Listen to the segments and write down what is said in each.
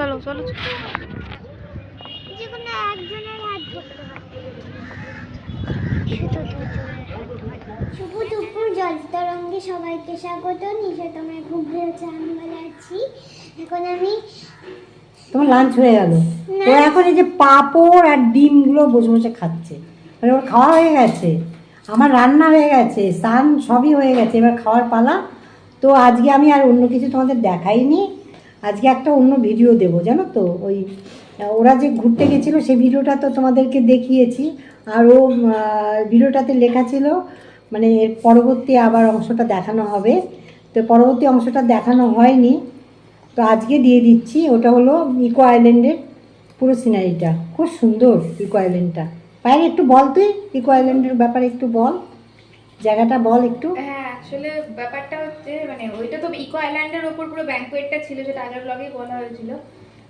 চলো চলো। শুভ দুপুর সবাইকে স্বাগত। নিশা তোমার খুব হয়েছে আমি ভালো আছি এখন আমি তোমার লাঞ্চ হয়ে গেল। ও এখন এই যে পাঁপড় আর ডিমগুলো বসে বসে খাচ্ছে। মানে ওর খাওয়া হয়ে গেছে। আমার রান্না হয়ে গেছে স্নান সবই হয়ে গেছে। এবার খাওয়ার পালা। তো আজকে আমি আর অন্য কিছু তোমাদের দেখাইনি। আজকে একটা অন্য ভিডিও দেবো, জানো তো? ওই ওরা যে ঘুরতে গেছিল, সেই ভিডিওটা তো তোমাদেরকে দেখিয়েছি। আর ও ভিডিওটাতে লেখা ছিল মানে এর পরবর্তী আবার অংশটা দেখানো হবে। তো পরবর্তী অংশটা দেখানো হয়নি। তো আজকে দিয়ে দিচ্ছি, ওটা হলো ইকো আইল্যান্ডের পুরো সিনারিটা খুব সুন্দর ইকো আইল্যান্ডটা বাইরে একটু বল তুই ইকো আইল্যান্ডের ব্যাপারে একটু বল। জায়গাটা বল একটু। হ্যাঁ আসলে ব্যাপারটা হচ্ছে মানে ওইটা তো ইকো আইল্যান্ডের ওপর পুরো ব্যাংকুয়েটটা ছিল যেটা আগের ব্লগে বলা হয়েছিল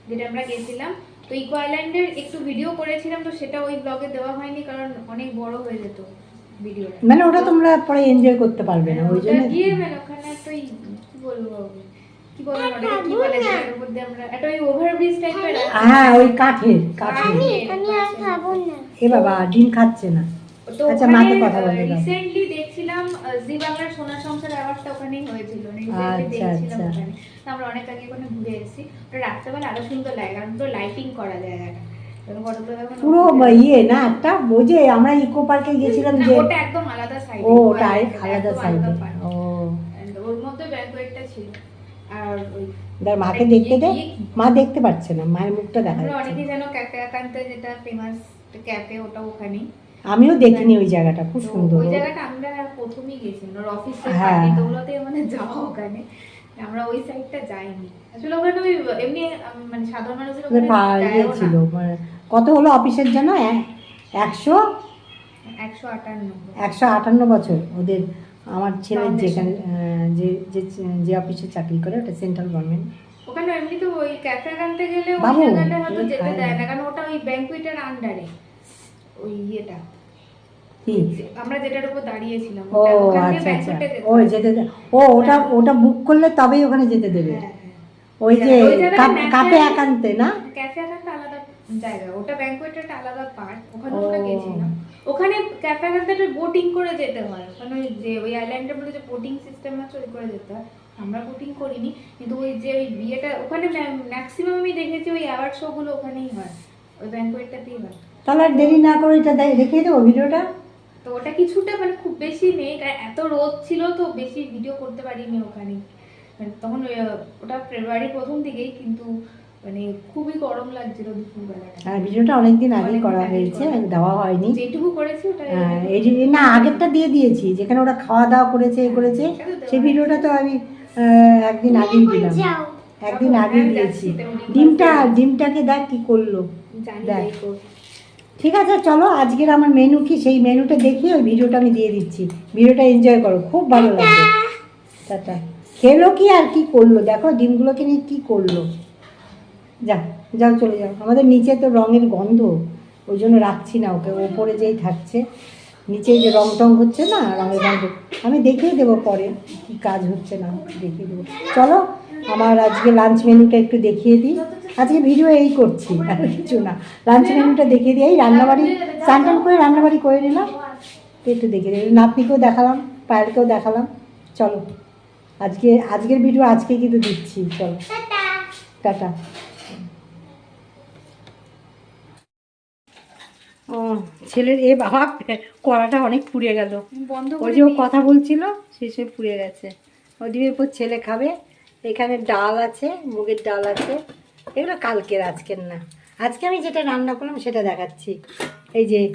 যেটা আমরা গেছিলাম। তো ইকো আইল্যান্ডের একটু ভিডিও করেছিলাম তো সেটা ওই ব্লগে দেওয়া হয়নি কারণ অনেক বড় হয়ে যেত ভিডিওটা মানে ওটা তোমরা পরে এনজয় করতে পারবে না ওই জন্য গিয়ে মানে ওখানে তো কি বলব? কি বলব ওটাকে কি বলে যেটার মধ্যে আমরা একটা ওই ওভারব্রিজ টাইপের হ্যাঁ ওই কাঠের কাঠের। আমি আমি আর খাব না। এ বাবা ডিম খাচ্ছে না। আচ্ছা, মাকে কথা বলতে দাও। রিসেন্টলি জি বাংলার সোনা সংসার অ্যাওয়ার্ডটা ওখানেই হয়েছিল আচ্ছা, দেখছিলাম আচ্ছা। ওখানে। আমরা অনেক আগে ওখানে ঘুরে এসেছি। ওটা রাত্রেবেলা আরও সুন্দর লাগে কারণ তো লাইটিং করা জায়গাটা পুরো ইয়ে না একটা যে আমরা ইকো পার্কে গেছিলাম যে ওটা একদম আলাদা সাইড ও ওটা আলাদা সাইডে ও। ওর মধ্যে ব্যাংকুয়েটটা ছিল। আর ওই মাকে দেখতে দে। মা দেখতে পাচ্ছে না মায়ের মুখটা দেখা যাচ্ছে। অনেকেই জানো ক্যাফে একান্তে যেটা ফেমাস ক্যাফে ওটা ওখানেই। আমিও দেখিনি ওই জায়গাটা খুব সুন্দর। ওই জায়গাটা আমরা প্রথমেই গেছিলাম ওর অফিসের হ্যাঁ। দৌলতে মানে যাওয়া ওখানে। আমরা ওই সাইডটা যাইনি। আসলে ওখানে ওই এমনি মানে সাধারণ মানুষের ওখানে ছিল মানে কত হলো অফিসের জন্য এ- একশো? একশো আটান্ন। একশো আটান্ন বছর। ওদের আমার ছেলের যেখানে যে যে যে অফিসে চাকরি করে ওটা সেন্ট্রাল গভর্নমেন্ট ওখানে এমনি তো ওই ক্যাফে আনতে গেলে ওই জায়গাটা হয়তো যেতে দেয় না। না কারণ ওটা ওই ব্যাংকুইটের আন্ডারে ওই ইয়েটা। আমরা যেটার উপর দাঁড়িয়েছিলাম ও ওটা- আচ্ছা আচ্ছা। ও যেতে ও ওটা ওটা বুক করলে তবেই ওখানে যেতে দেবে। হ্যাঁ, হ্যাঁ। ওই যে কাপ- একান্তে না? ক্যাফে আকান্তে আলাদা জায়গা। ওটা ব্যাংকুয়েটের একটা আলাদা পার্ট ওখানে। আমরা গেছিলাম। ওখানে ক্যাফে আকান্তে একটা বোটিং করে যেতে হয়। ওখানে ওই যে ওই আইল্যান্ডের মধ্যে যে বোটিং সিস্টেম আছে ওই করে যেতে হয়। আমরা বোটিং করিনি কিন্তু ওই যে ওই বিয়েটা ওখানে ম্যাক্সিমাম আমি দেখেছি ওই অ্যাওয়ার্ড শো গুলো ওখানেই হয়। ওই ব্যাংকুয়েটটাতেই হয়। তাহলে আর দেরি না করে এটা দেখিয়ে দেবো ভিডিওটা? তো ওটা কিছুটা মানে খুব বেশি নেই কারণ এত রোদ ছিল তো বেশি ভিডিও করতে পারিনি ওখানে। মানে তখন ওই, ওটা ফেব্রুয়ারি প্রথম দিকেই কিন্তু মানে খুবই গরম লাগছিল দুপুরবেলাটা। হ্যাঁ ভিডিওটা অনেকদিন আগেই করা হয়েছে দেওয়া হয়নি। যেটুকু করেছি ওটা হ্যাঁ, না আগেরটা দিয়ে দিয়েছি যেখানে ওরা খাওয়া দাওয়া করেছে এ করেছে সেই ভিডিওটা তো আমি একদিন আগেই দিলাম। একদিন আগেই হ্যাঁ, দিয়েছি। ডিমটা ডিমটাকে দেখ কি করল। জানি দেখ। ঠিক আছে চলো আজকের আমার মেনু কি? সেই মেনুটা দেখিয়ে ওই ভিডিওটা আমি দিয়ে দিচ্ছি। ভিডিওটা এনজয় করো খুব ভালো লাগবে। টাটা। খেলো কি আর কি করল? দেখো ডিমগুলোকে নিয়ে কি করল? যা যাও চলে যাও। আমাদের নিচে তো রঙের গন্ধ ওই জন্য রাখছি না ওকে ওপরে যেই থাকছে। নিচে যে রং টং হচ্ছে না রঙের গন্ধ আমি দেখিয়ে দেবো পরে কি কাজ হচ্ছে না দেখিয়ে দেবো। চলো আমার আজকে লাঞ্চ মেনুটা একটু দেখিয়ে দিই। আজকে ভিডিও এই করছি আর কিছু না। লাঞ্চ মেনুটা দেখিয়ে দিই। এই রান্নাবাড়ি স্নান টান করে রান্নাবাড়ি করে নিলাম। তো একটু দেখিয়ে দিই। নাতনিকেও দেখালাম পায়েলকেও দেখালাম। চলো আজকে আজকের ভিডিও আজকে কিন্তু দিচ্ছি। চলো। টাটা। ও ছেলের এ বাবা কড়াটা অনেক পুড়ে গেল। বন্ধ ওই যে ও। কথা বলছিল শেষে পুড়ে গেছে। ডিমের ছেলে খাবে। এখানে ডাল আছে মুগের ডাল আছে। এগুলো কালকের, আজকের না। আজকে আমি যেটা রান্না করলাম সেটা দেখাচ্ছি। এই যে,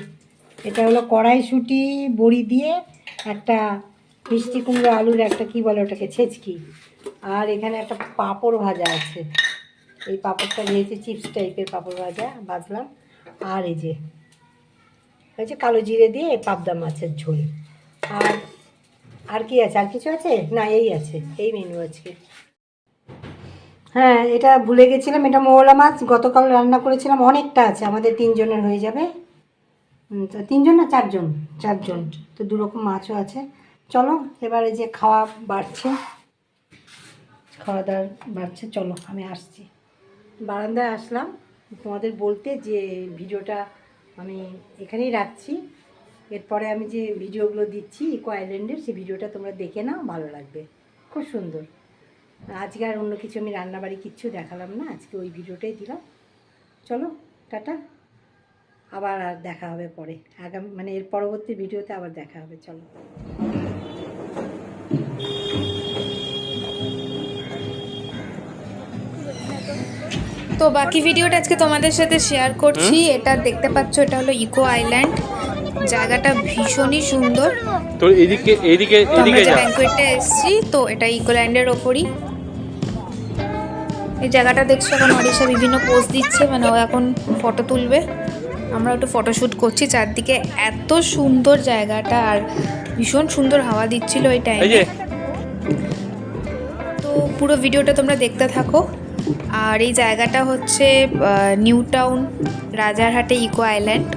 এটা হলো কড়াইশুঁটি, বড়ি দিয়ে একটা মিষ্টি কুমড়ো আলুর একটা, কি বলে ওটাকে, ছেচকি। আর এখানে একটা পাঁপড় ভাজা আছে। এই পাঁপড়টা ভেজেছি চিপস টাইপের পাঁপড় ভাজা ভাজলাম। আর এই যে হচ্ছে কালো জিরে দিয়ে পাবদা মাছের ঝোল। আর আর কি আছে? আর কিছু আছে? না, এই আছে, এই মেনু আজকে। হ্যাঁ এটা ভুলে গেছিলাম। এটা মৌলা মাছ, গতকাল রান্না করেছিলাম। অনেকটা আছে, আমাদের তিনজনের হয়ে যাবে। তো তিনজন না চারজন? চারজন। তো দু রকম মাছও আছে। চলো, এবারে যে খাওয়া বাড়ছে খাওয়া দাওয়া বাড়ছে, চলো, আমি আসছি। বারান্দায় আসলাম। তোমাদের বলতে যে ভিডিওটা আমি এখানেই রাখছি। এরপরে আমি যে ভিডিওগুলো দিচ্ছি ইকো আইল্যান্ডের সেই ভিডিওটা তোমরা দেখে নাও, ভালো লাগবে। খুব সুন্দর। আজকে আর অন্য কিছু আমি রান্নাবাড়ি কিচ্ছু দেখালাম না, আজকে ওই ভিডিওটাই দিলাম। চলো, টাটা। আবার আর দেখা হবে পরে। আগামী মানে এর পরবর্তী ভিডিওতে আবার দেখা হবে, চলো। তো বাকি ভিডিওটা আজকে তোমাদের সাথে শেয়ার করছি। এটা দেখতে পাচ্ছ এটা হলো ইকো আইল্যান্ড জায়গাটা ভীষণই সুন্দর। তোর এদিকে এদিকে এদিকে যে ব্যাঙ্কোয়েটটা এসেছি তো এটা ইকোল্যান্ডের ওপরই। এই জায়গাটা দেখছ এখন অরিশা বিভিন্ন পোজ দিচ্ছে মানে ও এখন ফটো তুলবে। আমরা একটু ফটোশ্যুট করছি চারদিকে এত সুন্দর জায়গাটা আর ভীষণ সুন্দর হাওয়া দিচ্ছিল ওই এই টাইমে তো পুরো ভিডিওটা তোমরা দেখতে থাকো। আর এই জায়গাটা হচ্ছে নিউ টাউন রাজারহাটে ইকো আইল্যান্ড।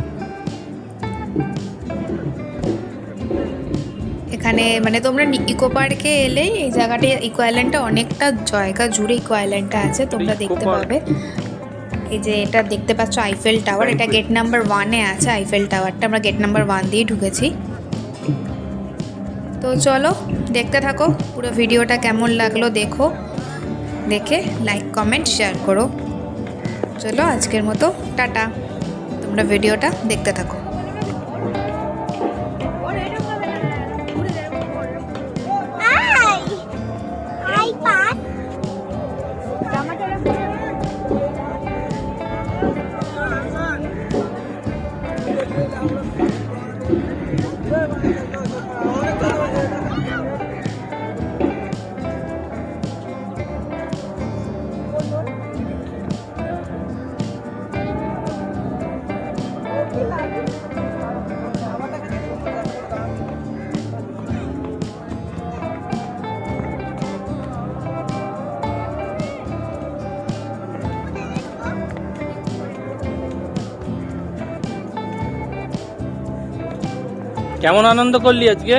এখানে মানে তোমরা ইকো পার্কে এলে এই জায়গাটা ইকো আইল্যান্ডটা অনেকটা জায়গা জুড়ে ইকো আইল্যান্ডটা আছে তোমরা দেখতে পাবে। এই যে এটা দেখতে পাচ্ছ আইফেল টাওয়ার এটা গেট নাম্বার ওয়ানে আছে আইফেল টাওয়ারটা আমরা গেট নাম্বার ওয়ান দিয়ে ঢুকেছি। তো চলো দেখতে থাকো পুরো ভিডিওটা কেমন লাগল দেখো। দেখে লাইক কমেন্ট শেয়ার করো। চলো আজকের মতো টাটা। তোমরা ভিডিওটা দেখতে থাকো। কেমন আনন্দ করলি আজকে?